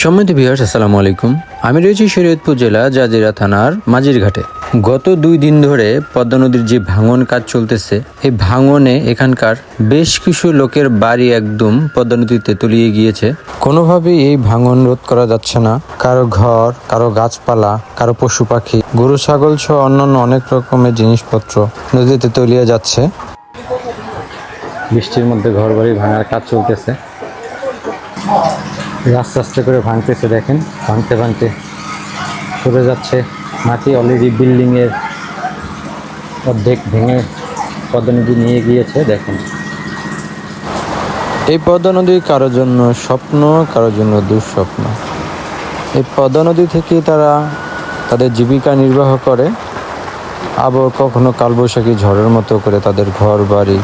সম্মতি বিহার আসসালামু আলাইকুম। আমি রয়েছি শরীয়তপুর জেলা জাজিরা থানার মাঝিরঘাটে গত দুই দিন ধরে পদ্মা নদীর যে ভাঙন কাজ চলতেছে, এই ভাঙনে এখানকার বেশ কিছু লোকের বাড়ি একদম পদ্মা নদীতে তলিয়ে গিয়েছে। কোনোভাবেই এই ভাঙন রোধ করা যাচ্ছে না। কারও ঘর, কারও গাছপালা, কারও পশু পাখি, গরু, ছাগল সহ অন্যান্য অনেক রকমের জিনিসপত্র নদীতে তলিয়ে যাচ্ছে। বৃষ্টির মধ্যে ঘর বাড়ি ভাঙার কাজ চলতেছে। আস্তে আস্তে করে ভাঙতেছে, দেখেন। ভাঙতে ভাঙতে পড়ে যাচ্ছে। মাটি অলরেডি বিল্ডিংয়ের অর্ধেক ভেঙে পদ্মা নদী নিয়ে গিয়েছে দেখেন। এই পদ্মা নদী কারোর জন্য স্বপ্ন কারোর জন্য দুঃস্বপ্ন। এই পদ্মা নদী থেকে তারা তাদের জীবিকা নির্বাহ করে আবার কখনো কালবৈশাখী ঝড়ের মতো করে তাদের ঘর বাড়ি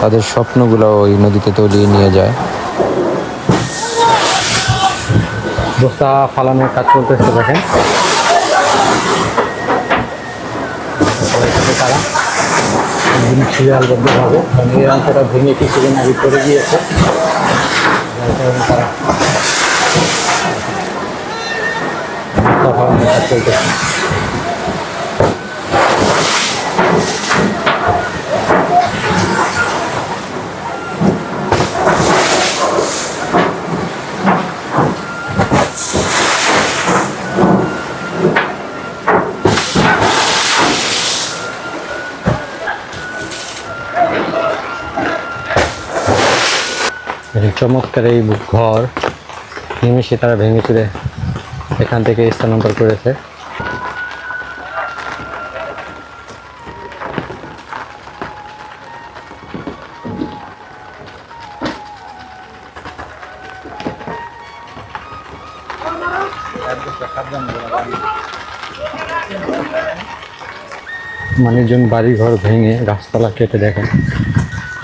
তাদের স্বপ্নগুলো ওই নদীতে তলিয়ে নিয়ে যায়। বস্তা ফালানোর কাজ চলতেছে দেখেন। তারা। সিরিয়ালবদ্ধভাবে কারণ এই অংশটা ভেঙে কিছুদিন আগে পড়ে গিয়েছে। তারা চলতেছে। চমৎকার এই ঘর। নিমেষে তারা ভেঙে চুরে এখান থেকে স্থানান্তর করেছে। মানুষজন বাড়ি ঘর ভেঙে গাছপালা কেটে দেখেন।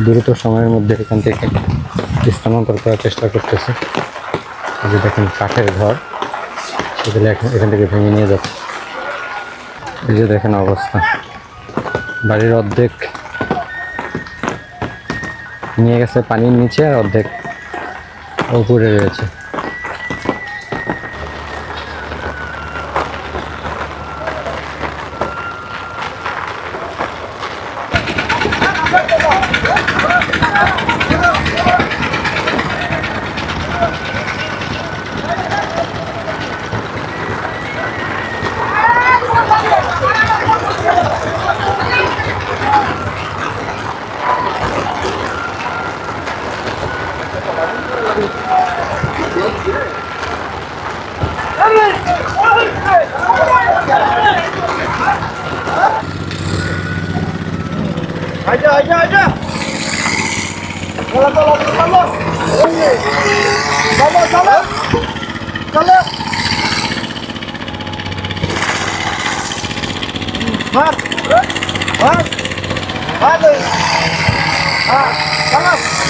দ্রুত সময়ের মধ্যে এখান থেকে স্থানান্তর করার চেষ্টা করতেছে। যে দেখেন কাঠের ঘর, সেগুলো এখন থেকে ভেঙে নিয়ে যাচ্ছে। এই যে দেখেন অবস্থা। বাড়ির অর্ধেক নিয়ে গেছে পানির নিচে আর অর্ধেক উপরে রয়েছে। aja aja. Kalau kalau kalau. Kalau kalau. Kalau. Mar. Mar. Mar. Ah, kalau.